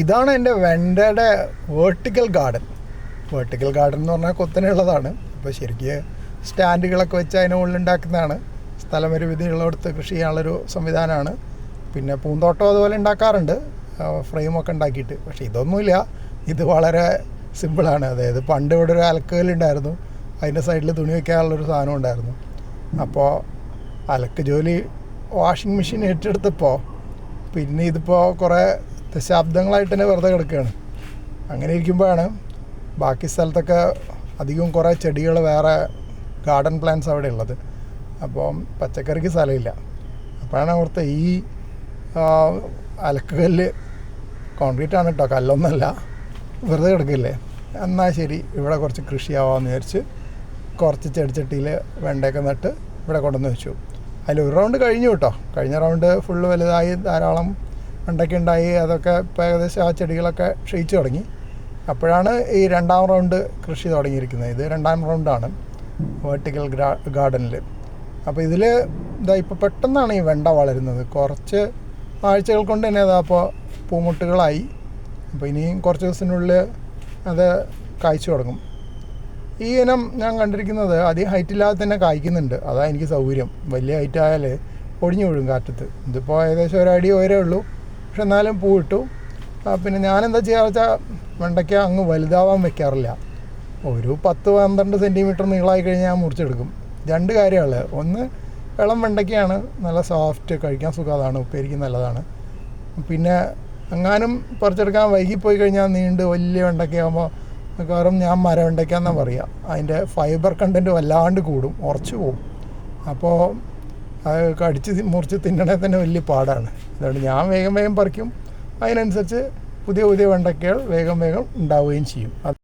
ഇതാണ് എന്റെ വെണ്ടയുടെ വേർട്ടിക്കൽ ഗാർഡൻ വേർട്ടിക്കൽ ഗാർഡൻ എന്ന് പറഞ്ഞാൽ കൊത്തനുള്ളതാണ് അപ്പോൾ ശരിക്കും സ്റ്റാൻഡുകളൊക്കെ വെച്ച് അതിന് മുകളിൽ ഉണ്ടാക്കുന്നതാണ് സ്ഥലപരിമിതിയുള്ളിടത്ത് കൃഷി ചെയ്യാനുള്ളൊരു സംവിധാനമാണ്. പിന്നെ പൂന്തോട്ടം അതുപോലെ ഉണ്ടാക്കാറുണ്ട്. ഫ്രെയിമൊക്കെ ഉണ്ടാക്കിയിട്ട്. പക്ഷേ ഇതൊന്നുമില്ല. ഇത് വളരെ സിമ്പിളാണ് അതായത് പണ്ട് ഇവിടെ ഒരു അലക്കുകല്ലുണ്ടായിരുന്നു അതിന്റെ സൈഡിൽ തുണി വയ്ക്കാനുള്ളൊരു സാധനം ഉണ്ടായിരുന്നു. അപ്പോൾ അലക്ക് ജോലി വാഷിംഗ് മെഷീൻ ഏറ്റെടുത്തപ്പോൾ പിന്നെ ഇതിപ്പോൾ കുറേ ദശാബ്ദങ്ങളായിട്ട് തന്നെ വെറുതെ കിടക്കുകയാണ്. അങ്ങനെ ഇരിക്കുമ്പോഴാണ് ബാക്കി സ്ഥലത്തൊക്കെ അധികം കുറേ ചെടികൾ വേറെ ഗാർഡൻ പ്ലാന്റ്സ് അവിടെ ഉള്ളത്. അപ്പം പച്ചക്കറിക്ക് സ്ഥലമില്ല. അപ്പോഴാണ് ഓർത്ത് ഈ അലക്കുകല്ല് കോൺക്രീറ്റ് ആണ് കേട്ടോ കല്ലൊന്നല്ല. വെറുതെ കിടക്കില്ലേ? എന്നാൽ ശരി. ഇവിടെ കുറച്ച് കൃഷിയാവാമെന്ന് വിചാരിച്ച് കുറച്ച് ചെടിച്ചട്ടിയിൽ വെണ്ടയൊക്കെ നട്ട് ഇവിടെ കൊണ്ടുവന്ന് വെച്ചു. അതിൽ ഒരു റൗണ്ട് കഴിഞ്ഞു കേട്ടോ കഴിഞ്ഞ റൗണ്ട് ഫുള്ള് വലുതായി ധാരാളം വെണ്ടയ്ക്ക ഉണ്ടായി അതൊക്കെ ഇപ്പോൾ ഏകദേശം ആ ചെടികളൊക്കെ ക്ഷയിച്ചു തുടങ്ങി. അപ്പോഴാണ് ഈ രണ്ടാം റൗണ്ട് കൃഷി തുടങ്ങിയിരിക്കുന്നത്. ഇത് രണ്ടാം റൗണ്ടാണ് വേർട്ടിക്കൽ ഗാർഡനിൽ അപ്പോൾ ഇതിൽ ഇതാ ഇപ്പോൾ പെട്ടെന്നാണ് ഈ വെണ്ട വളരുന്നത്. കുറച്ച് ആഴ്ചകൾ കൊണ്ട് തന്നെ അതാ അപ്പോൾ പൂമുട്ടുകളായി. അപ്പോൾ ഇനിയും കുറച്ച് ദിവസത്തിനുള്ളിൽ അത് കായ്ച്ചു തുടങ്ങും. ഈ ഇനം ഞാൻ കണ്ടിരിക്കുന്നത് അധികം ഹൈറ്റ് ഇല്ലാതെ തന്നെ കായ്ക്കുന്നുണ്ട്. അതാണ് എനിക്ക് സൗകര്യം. വലിയ ഹൈറ്റ് ആയാൽ ഒടിഞ്ഞു വീഴും കാറ്റത്ത്. ഇതിപ്പോൾ ഏകദേശം ഒരടി ഉയരേ ഉള്ളൂ. പക്ഷെ എന്നാലും പൂ ഇട്ടു പിന്നെ ഞാനെന്താ ചെയ്യാന്ന് വെച്ചാൽ വെണ്ടയ്ക്ക അങ്ങ് വലുതാവാൻ വെക്കാറില്ല. ഒരു പത്ത് പന്ത്രണ്ട് സെന്റിമീറ്റർ നീളമായി കഴിഞ്ഞാൽ ഞാൻ മുറിച്ചെടുക്കും. രണ്ട് കാര്യമാണ് ഒന്ന് ഇളം വെണ്ടയ്ക്കയാണ് നല്ല സോഫ്റ്റ് കഴിക്കാൻ സുഖമാണ് ഉപ്പേരിക്ക് നല്ലതാണ്. പിന്നെ എങ്ങാനും പറിച്ചെടുക്കാൻ വൈകിപ്പോയി കഴിഞ്ഞാൽ നീണ്ട് വലിയ വെണ്ടയ്ക്കയാകുമ്പോൾ മിക്കവാറും ഞാൻ മര വെണ്ടയ്ക്കാന്നാണ് പറയുക അതിന്റെ ഫൈബർ കണ്ടന്റ് വല്ലാണ്ട് കൂടും ഉറച്ചു പോകും അപ്പോൾ അത് കടിച്ച് മുറിച്ച് തിന്നണേ തന്നെ വലിയ പാടാണ്. അതുകൊണ്ട് ഞാൻ വേഗം വേഗം പറിക്കും. അതിനനുസരിച്ച് പുതിയ പുതിയ വെണ്ടയ്ക്കകൾ വേഗം വേഗം ഉണ്ടാവുകയും ചെയ്യും.